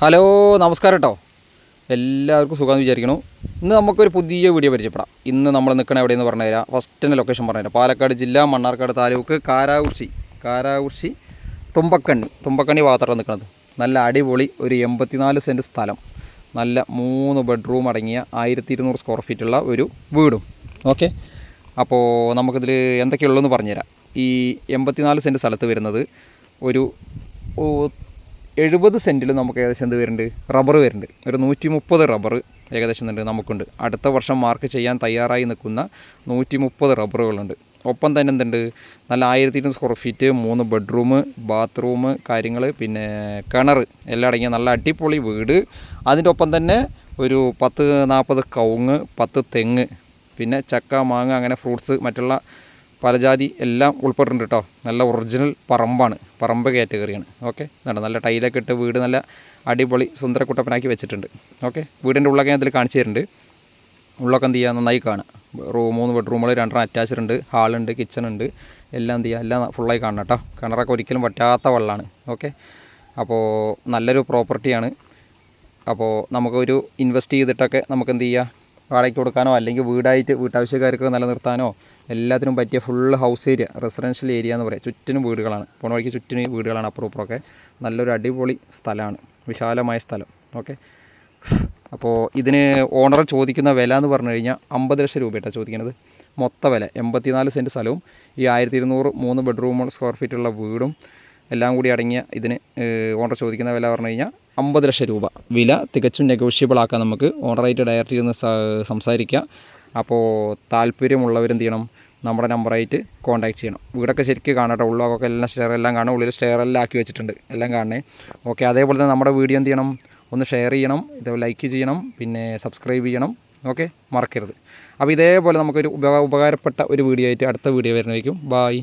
Hello നമസ്കാരം കേട്ടോ എല്ലാവർക്കും സുഖമെന്ന് വിചാരിക്കണു ഇന്ന് നമുക്കൊരു പുതിയ വീഡിയോ പരിചയപ്പെടാം. ഇന്ന് നമ്മൾ നിൽക്കണ എവിടെയെന്ന് പറഞ്ഞു തരാം ഫസ്റ്റ് തന്നെ ലൊക്കേഷൻ പറഞ്ഞു തരാം പാലക്കാട് ജില്ല മണ്ണാർക്കാട് താലൂക്ക് കാരാകുർശി കാരാകുർശി തുമ്പക്കണ്ണി. തുമ്പക്കണ്ണി ഭാഗത്താണ് നിൽക്കുന്നത് നല്ല അടിപൊളി ഒരു എൺപത്തിനാല് സെന്റ് സ്ഥലം. നല്ല മൂന്ന് ബെഡ്റൂം അടങ്ങിയ ആയിരത്തി ഇരുന്നൂറ് സ്ക്വയർ ഫീറ്റുള്ള ഒരു വീടും. ഓക്കെ അപ്പോൾ നമുക്കിതിൽ എന്തൊക്കെയുള്ളതെന്ന് പറഞ്ഞുതരാം. ഈ എൺപത്തിനാല് സെന്റ് സ്ഥലത്ത് വരുന്നത് ഒരു എഴുപത് സെന്റിൽ നമുക്ക് ഏകദേശം എന്ത് വരുന്നുണ്ട്? റബ്ബർ വരുന്നുണ്ട്. ഒരു നൂറ്റി മുപ്പത് റബ്ബർ ഏകദേശം ഉണ്ട് നമുക്കുണ്ട്. അടുത്ത വർഷം മാർക്ക് ചെയ്യാൻ തയ്യാറായി നിൽക്കുന്ന നൂറ്റി മുപ്പത് റബ്ബറുകളുണ്ട്. ഒപ്പം തന്നെ എന്തുണ്ട്? നല്ല ആയിരത്തി ഇരുന്നൂറ് സ്ക്വയർ ഫീറ്റ് മൂന്ന് ബെഡ്റൂം ബാത്റൂം കാര്യങ്ങൾ പിന്നെ കിണർ എല്ലാം അടങ്ങിയ നല്ല അടിപൊളി വീട്. അതിന്റെ ഒപ്പം തന്നെ ഒരു പത്ത് നാൽപ്പത് കവുങ്ങ് പത്ത് തെങ്ങ് പിന്നെ ചക്ക മാങ്ങ അങ്ങനെ ഫ്രൂട്ട്സ് മറ്റുള്ള പലജാതി എല്ലാം ഉൾപ്പെട്ടിട്ടുണ്ട് കേട്ടോ. നല്ല ഒറിജിനൽ പറമ്പാണ്. പറമ്പ് കാറ്റഗറിയാണ് ഓക്കെ എന്താണ് നല്ല ടൈലൊക്കെ ഇട്ട് വീട് നല്ല അടിപൊളി സുന്ദരക്കുട്ടപ്പനാക്കി വെച്ചിട്ടുണ്ട്. ഓക്കെ വീടിന്റെ ഉള്ളൊക്കെ ഞാൻ ഇതിൽ കാണിച്ചു തരുന്നുണ്ട്. ഉള്ളൊക്കെ എന്ത് ചെയ്യുക നന്നായി കാണാം. റൂം മൂന്ന് ബെഡ്റൂമുകൾ രണ്ടെണ്ണം അറ്റാച്ച്ഡ് ഉണ്ട്. ഹാളുണ്ട് കിച്ചൺ ഉണ്ട്. എല്ലാം എന്ത് ചെയ്യുക എല്ലാം ഫുള്ളായി കാണണം കേട്ടോ. കിണറൊക്കെ ഒരിക്കലും പറ്റാത്ത വെള്ളമാണ് ഓക്കെ അപ്പോൾ നല്ലൊരു പ്രോപ്പർട്ടിയാണ് അപ്പോൾ നമുക്കൊരു ഇൻവെസ്റ്റ് ചെയ്തിട്ടൊക്കെ നമുക്ക് എന്ത് ചെയ്യുക വാടകയ്ക്ക് കൊടുക്കാനോ അല്ലെങ്കിൽ വീടായിട്ട് വീട്ടാവശ്യക്കാർക്ക് നിലനിർത്താനോ എല്ലാത്തിനും പറ്റിയ full house area residential area എന്ന് പറയാം. ചുറ്റിനും വീടുകളാണ്. പോണ വഴിക്ക് ചുറ്റിനും വീടുകളാണ് അപ്പുറം ഇപ്പുറമൊക്കെ നല്ലൊരു അടിപൊളി സ്ഥലമാണ്. വിശാലമായ സ്ഥലം. ഓക്കെ? അപ്പോൾ ഇതിന് ഓണർ ചോദിക്കുന്ന വില എന്ന് പറഞ്ഞു കഴിഞ്ഞാൽ അമ്പത് ലക്ഷം രൂപയായിട്ടാണ് ചോദിക്കുന്നത്. മൊത്ത വില എൺപത്തിനാല് സെന്റ് സ്ഥലവും ഈ ആയിരത്തി ഇരുന്നൂറ് മൂന്ന് ബെഡ്റൂം സ്ക്വയർ ഫീറ്റുള്ള വീടും എല്ലാം കൂടി അടങ്ങിയ ഇതിന് ഓണർ ചോദിക്കുന്ന വില പറഞ്ഞു കഴിഞ്ഞാൽ അമ്പത് ലക്ഷം രൂപ. വില തികച്ചും നെഗോഷ്യബിൾ ആക്കാം നമുക്ക്. ഓണറായിട്ട് ഡയറക്റ്റ് ഇരുന്ന് സംസാരിക്കാം. അപ്പോൾ താല്പര്യമുള്ളവരെന്ത് ചെയ്യണം? നമ്മുടെ നമ്പറായിട്ട് കോൺടാക്ട് ചെയ്യണം. വീടൊക്കെ ശരിക്കും കാണട്ടെ ഉള്ളൊക്കെ എല്ലാം ഷെയർ എല്ലാം കാണും. ഉള്ളിൽ സ്റ്റെയർ എല്ലാം ആക്കി വെച്ചിട്ടുണ്ട്. എല്ലാം കാണണേ. ഓക്കെ അതേപോലെ തന്നെ നമ്മുടെ വീഡിയോ എന്ത് ചെയ്യണം? ഒന്ന് ഷെയർ ചെയ്യണം. ഇത് ലൈക്ക് ചെയ്യണം. പിന്നെ സബ്സ്ക്രൈബ് ചെയ്യണം. ഓക്കെ മറക്കരുത്. അപ്പോൾ ഇതേപോലെ നമുക്കൊരു ഉപകാ ഉപകാരപ്പെട്ട ഒരു വീഡിയോ ആയിട്ട് അടുത്ത വീഡിയോ വരുന്നതായിരിക്കും. ബായ്